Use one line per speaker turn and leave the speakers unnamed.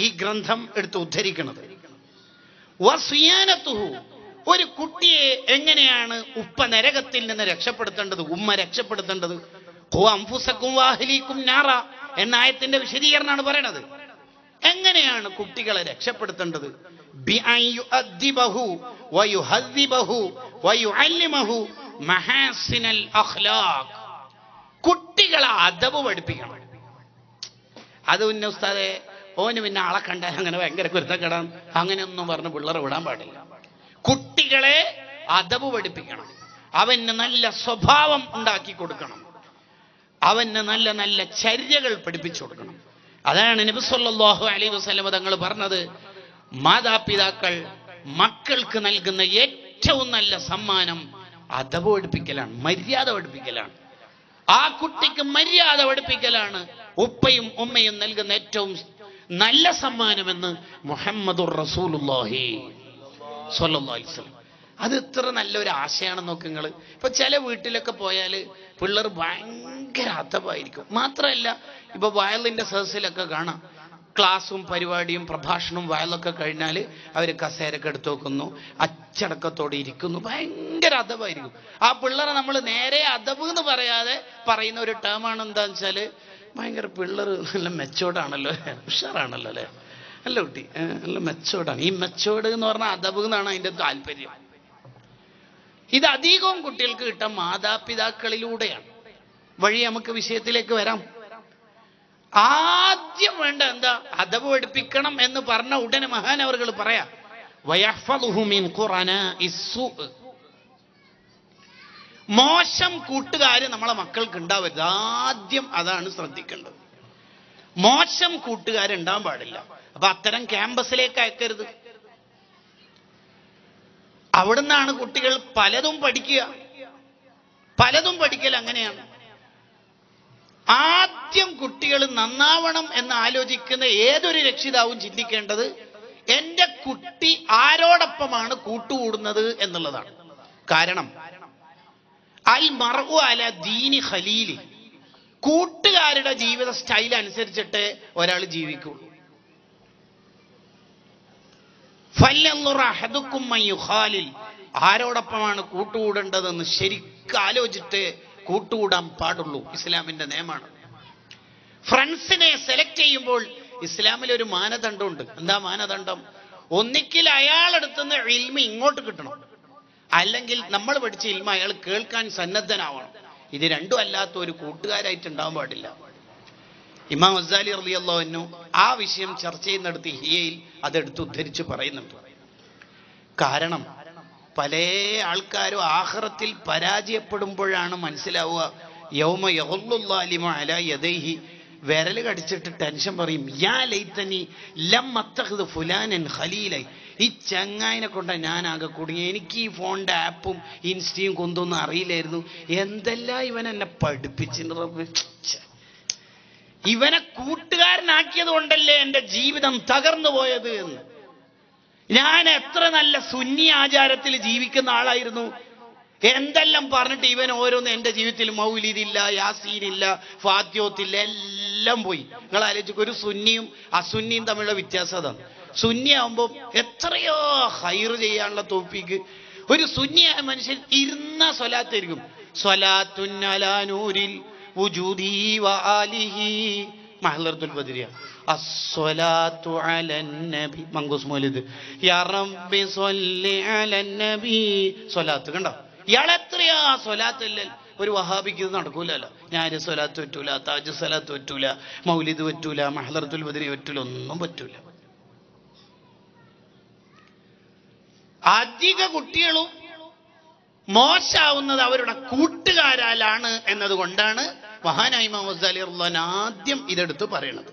ഈ ഗ്രന്ഥം എടുത്ത് ഉദ്ധരിക്കുന്നത് വസ്യാനത്തുഹു ഒരു കുട്ടിയെ എങ്ങനെയാണ് ഉപ്പ നരകത്തിൽ നിന്ന് രക്ഷപ്പെടുത്തേണ്ടത് ഉമ്മ രക്ഷപ്പെടുത്തേണ്ടത്? അംഫുസക്കും വാഹലിക്കും നാറ എന്ന ആയത്തിന്റെ വിശദീകരണമാണ് പറയണത്. എങ്ങനെയാണ് കുട്ടികളെ രക്ഷപ്പെടുത്തേണ്ടത്? കുട്ടികളെ അദബ് പഠിപ്പിക്കണം. അത് ഉസ്താദെ ഓന് പിന്നെ ആളെ കണ്ടാൽ അങ്ങനെ ഭയങ്കര കുരുത്തക്കെടാൻ അങ്ങനെയൊന്നും പറഞ്ഞ് പിള്ളേരെ വിടാൻ പാടില്ല. കുട്ടികളെ അതവ് പഠിപ്പിക്കണം. അവന് നല്ല സ്വഭാവം ഉണ്ടാക്കി കൊടുക്കണം. അവന് നല്ല നല്ല ചര്യകൾ പഠിപ്പിച്ചു കൊടുക്കണം. അതാണ് നബിസ്വല്ലാഹു അലി വസ്ലമ തങ്ങൾ പറഞ്ഞത്. മാതാപിതാക്കൾ മക്കൾക്ക് നൽകുന്ന ഏറ്റവും നല്ല സമ്മാനം അതവ് പഠിപ്പിക്കലാണ് മര്യാദ പഠിപ്പിക്കലാണ്. ആ കുട്ടിക്ക് മര്യാദ പഠിപ്പിക്കലാണ് ഉപ്പയും ഉമ്മയും നൽകുന്ന ഏറ്റവും നല്ല സമ്മാനമെന്ന് മുഹമ്മദുർ റസൂലുല്ലാഹി സ്വല്ലം അത് ഇത്ര നല്ലൊരു ആശയമാണെന്ന് നോക്ക് നിങ്ങൾ ഇപ്പൊ ചില വീട്ടിലൊക്കെ പോയാൽ പിള്ളേർ ഭയങ്കര അഥവായിരിക്കും മാത്രമല്ല ഇപ്പൊ വയലിന്റെ സദസ്സിലൊക്കെ കാണാം. ക്ലാസ്സും പരിപാടിയും പ്രഭാഷണവും വയലൊക്കെ കഴിഞ്ഞാൽ അവർ കസേരൊക്കെ എടുത്തു വെക്കുന്നു അച്ചടക്കത്തോടെ ഇരിക്കുന്നു. ഭയങ്കര അഥവായിരിക്കും ആ പിള്ളേരെ നമ്മൾ നേരെ അഥവ് എന്ന് പറയാതെ പറയുന്ന ഒരു ടേമാണ് എന്താന്ന് വെച്ചാൽ ഭയങ്കര പിള്ളേർ നല്ല മെച്ചോർഡാണല്ലോ ഉഷാറാണല്ലോ അല്ലേ? അല്ല കുട്ടി നല്ല മെച്ചോർഡാണ് ഈ മെച്ചോർഡ് എന്ന് പറഞ്ഞാൽ അദബ് എന്നാണ് അതിന്റെ താല്പര്യം. ഇത് അധികവും കുട്ടികൾക്ക് കിട്ടാൻ മാതാപിതാക്കളിലൂടെയാണ്. വഴി നമുക്ക് വിഷയത്തിലേക്ക് വരാം. ആദ്യം വേണ്ട എന്താ? അദബ് പഠിപ്പിക്കണം എന്ന് പറഞ്ഞ ഉടനെ മഹാനവറുകൾ പറയാ വയഹ്ഫദുഹു ഖുറാന ഇസ്സു. മോശം കൂട്ടുകാര് നമ്മളെ മക്കൾക്ക് ഉണ്ടാവരുത്. ആദ്യം അതാണ് ശ്രദ്ധിക്കേണ്ടത്. മോശം കൂട്ടുകാരുണ്ടാവാൻ പാടില്ല. അപ്പൊ അത്തരം ക്യാമ്പസിലേക്ക് അയക്കരുത്. അവിടുന്നാണ് കുട്ടികൾ പലതും പഠിക്കുക. പലതും പഠിക്കൽ അങ്ങനെയാണ്. ആദ്യം കുട്ടികൾ നന്നാവണം എന്ന് ആലോചിക്കുന്ന ഏതൊരു രക്ഷിതാവും ചിന്തിക്കേണ്ടത് എന്റെ കുട്ടി ആരോടൊപ്പമാണ് കൂട്ടുകൂടുന്നത് എന്നുള്ളതാണ്. കാരണം ദീനി ഖലീൽ കൂട്ടുകാരുടെ ജീവിത സ്റ്റൈൽ അനുസരിച്ചിട്ട് ഒരാൾ ജീവിക്കൂ. ആരോടൊപ്പമാണ് കൂട്ടുകൂടേണ്ടതെന്ന് ശരിക്കും ആലോചിച്ചിട്ട് കൂട്ടുകൂടാൻ പാടുള്ളൂ. ഇസ്ലാമിന്റെ നിയമമാണ്. ഫ്രണ്ട്സിനെ സെലക്ട് ചെയ്യുമ്പോൾ ഇസ്ലാമിൽ ഒരു മാനദണ്ഡമുണ്ട്. എന്താ മാനദണ്ഡം? ഒന്നിക്കിൽ അയാളെടുത്തുനിന്ന് ഇൽമി ഇങ്ങോട്ട് കിട്ടണം. അല്ലെങ്കിൽ നമ്മൾ പഠിച്ച ഇൽമ അയാൾ കേൾക്കാൻ സന്നദ്ധനാവണം. ഇത് രണ്ടും അല്ലാത്ത ഒരു കൂട്ടുകാരായിട്ട് ഉണ്ടാവാൻ പാടില്ല. ഇമാം അസാലി റളിയല്ലാഹു ആ വിഷയം ചർച്ച ചെയ്യുന്നിടത്ത് ഹിയയിൽ അതെടുത്ത് ഉദ്ധരിച്ച് പറയുന്നുണ്ട്. കാരണം പല ആൾക്കാരും ആഹ്റത്തിൽ പരാജയപ്പെടുമ്പോഴാണ് മനസ്സിലാവുക യൗമ യഹുല്ലാലിമ അല യദൈഹി വിരൽ കടിച്ചിട്ട് ടെൻഷൻ പറയും യാ ലൈത്തനി ലം അത്തഖദ് ഫുലാനൻ ഖലീലായി ഈ ചങ്ങായിനെ കൊണ്ട ഞാൻ ആകെ കുടുങ്ങി എനിക്ക് ഈ ഫോണിന്റെ ആപ്പും ഇൻസ്റ്റയും കൊണ്ടൊന്നും അറിയില്ലായിരുന്നു. എന്തെല്ലാം ഇവൻ എന്നെ പഠിപ്പിച്ചിട്ടുണ്ട് ഇവനെ കൂട്ടുകാരനാക്കിയത് കൊണ്ടല്ലേ എന്റെ ജീവിതം തകർന്നു പോയത് എന്ന്. ഞാൻ എത്ര നല്ല സുന്നി ആചാരത്തിൽ ജീവിക്കുന്ന ആളായിരുന്നു. എന്തെല്ലാം പറഞ്ഞിട്ട് ഇവൻ ഓരോന്ന് എന്റെ ജീവിതത്തിൽ മൗലിദില്ല യാസീനില്ല ഫാത്യോത്തില്ല എല്ലാം പോയി. നിങ്ങൾ ആലോചിക്കും ഒരു സുന്നിയും അസുന്നിയും തമ്മിലുള്ള വ്യത്യാസം അതാണ്. സുന്നി ആവുമ്പോൾ എത്രയോ ഹൈറ് ചെയ്യാനുള്ള തോപ്പിക്ക് ഒരു സുന്നിയായ മനുഷ്യൻ ഇരുന്ന സ്വലാത്തായിരിക്കും. സ്വലാത്തുന്നൂരിൽ മഹ്ലറത്തുൽ ബദരിയ. മൗലിദ്. യാ കണ്ടോ? ഇയാൾ എത്രയാ ഒരു വഹാബിക്ക് ഇത് നടക്കൂലല്ലോ. ഞാൻ സ്വലാത്ത് പറ്റൂല താജ് സ്വലാത്ത് പറ്റൂല മൗലിദ് പറ്റൂല മഹദർത്തുൽ ബദിനി പറ്റൂല ഒന്നും പറ്റൂല. അധിക കുട്ടികളും മോശാവുന്നത് അവരുടെ കൂട്ടുകാരാലാണ് എന്നതുകൊണ്ടാണ് മഹാനായി മുഹമ്മദ് അലി ആദ്യം ഇതെടുത്ത് പറയണത്.